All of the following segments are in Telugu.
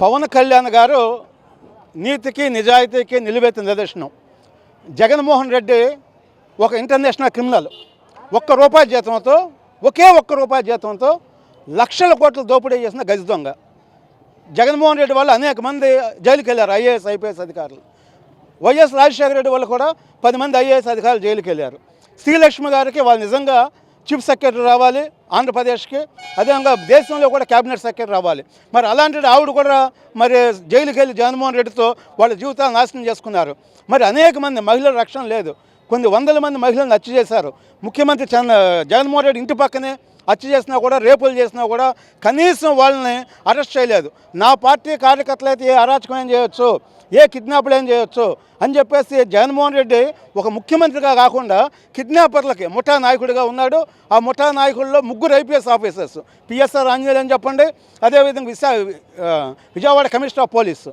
పవన్ కళ్యాణ్ గారు నీతికి నిజాయితీకి నిలువెత్తిన నిదర్శనం. జగన్మోహన్ రెడ్డి ఒక ఇంటర్నేషనల్ క్రిమినల్. ఒక్క రూపాయి జీతంతో ఒకే ఒక్క రూపాయి జీతంతో లక్షల కోట్లు దోపిడీ చేసిన గజ దొంగ. జగన్మోహన్ రెడ్డి వల్ల అనేక మంది జైలుకి వెళ్ళారు ఐఏఎస్ ఐపీఎస్ అధికారులు. వైఎస్ రాజశేఖర రెడ్డి వల్ల కూడా పది మంది ఐఏఎస్ అధికారులు జైలుకి వెళ్ళారు శ్రీలక్ష్మి గారికి వాళ్ళు నిజంగా చీఫ్ సెక్రటరీ రావాలి ఆంధ్రప్రదేశ్కి. అదేవిధంగా దేశంలో కూడా క్యాబినెట్ సెక్రటరీ రావాలి. మరి అలాంటి ఆవిడ కూడా మరి జైలుకి వెళ్ళి జగన్మోహన్ రెడ్డితో వాళ్ళ జీవితాలు నాశనం చేసుకున్నారు. మరి అనేక మంది మహిళల రక్షణ లేదు. కొన్ని వందల మంది మహిళలను హత్య చేశారు. ముఖ్యమంత్రి చంద్ర జగన్మోహన్ రెడ్డి ఇంటి పక్కనే హత్య చేసినా కూడా రేపులు చేసినా కూడా కనీసం వాళ్ళని అరెస్ట్ చేయలేదు. నా పార్టీ కార్యకర్తలు అయితే ఏ అరాచకం ఏం చేయొచ్చు? ఏ కిడ్నాప్లు ఏం చేయొచ్చు? అని చెప్పేసి జగన్మోహన్ రెడ్డి ఒక ముఖ్యమంత్రిగా కాకుండా కిడ్నాపర్లకి ముఠా నాయకుడిగా ఉన్నాడు. ఆ ముఠా నాయకుల్లో ముగ్గురు ఐపీఎస్ ఆఫీసర్స్ పిఎస్ఆర్ ఆంజనేయులు అని చెప్పండి అదేవిధంగా విశా Vijayawada commissioner of police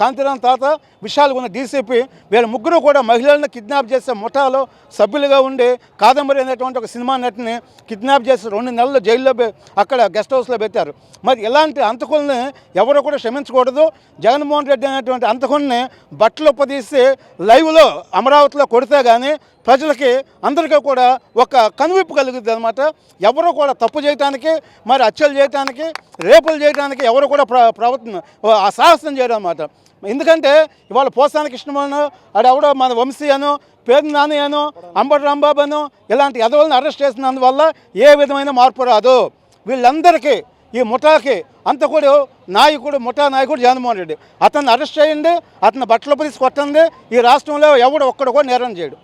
Kantiram Tata Vishal ఉన్న డీసీపీ వీళ్ళ ముగ్గురు కూడా మహిళలను కిడ్నాప్ చేసే ముఠాలో సభ్యులుగా ఉండి కాదంబరి అనేటువంటి ఒక సినిమా నటిని కిడ్నాప్ చేసి రెండు నెలలు జైల్లో పె- అక్కడ గెస్ట్ హౌస్లో పెట్టారు. మరి ఇలాంటి అంతకుల్ని ఎవరు కూడా క్షమించకూడదు. జగన్మోహన్ రెడ్డి అనేటువంటి అంతకుల్ని బట్టలు ఉపదీసి లైవ్లో అమరావతిలో కొడితే కానీ ప్రజలకి అందరికీ కూడా ఒక కనువిప్పు కలుగుతుంది అనమాట ఎవరు కూడా తప్పు చేయడానికి మరి హత్యలు చేయడానికి రేపులు చేయడానికి ఎవరు కూడా ప్ర ప్రవర్తన ఆ సాహసం చేయడం అనమాట ఎందుకంటే ఇవాళ పోసాని కృష్ణమోహన్ ఆడెవడో మన వంశీ అను పేరు నాని అను అంబటి రాంబాబు అను ఇలాంటి ఎదవలను అరెస్ట్ చేసినందువల్ల ఏ విధమైన మార్పు రాదు. వీళ్ళందరికీ ఈ ముఠాకి అంతకుడు నాయకుడు ముఠా నాయకుడు జగన్మోహన్ రెడ్డి. అతన్ని అరెస్ట్ చేయండి అతను బట్టలు పిలిచి కొట్టండి ఈ రాష్ట్రంలో ఎవడు ఒక్కడు కూడా నేరం చేయడు.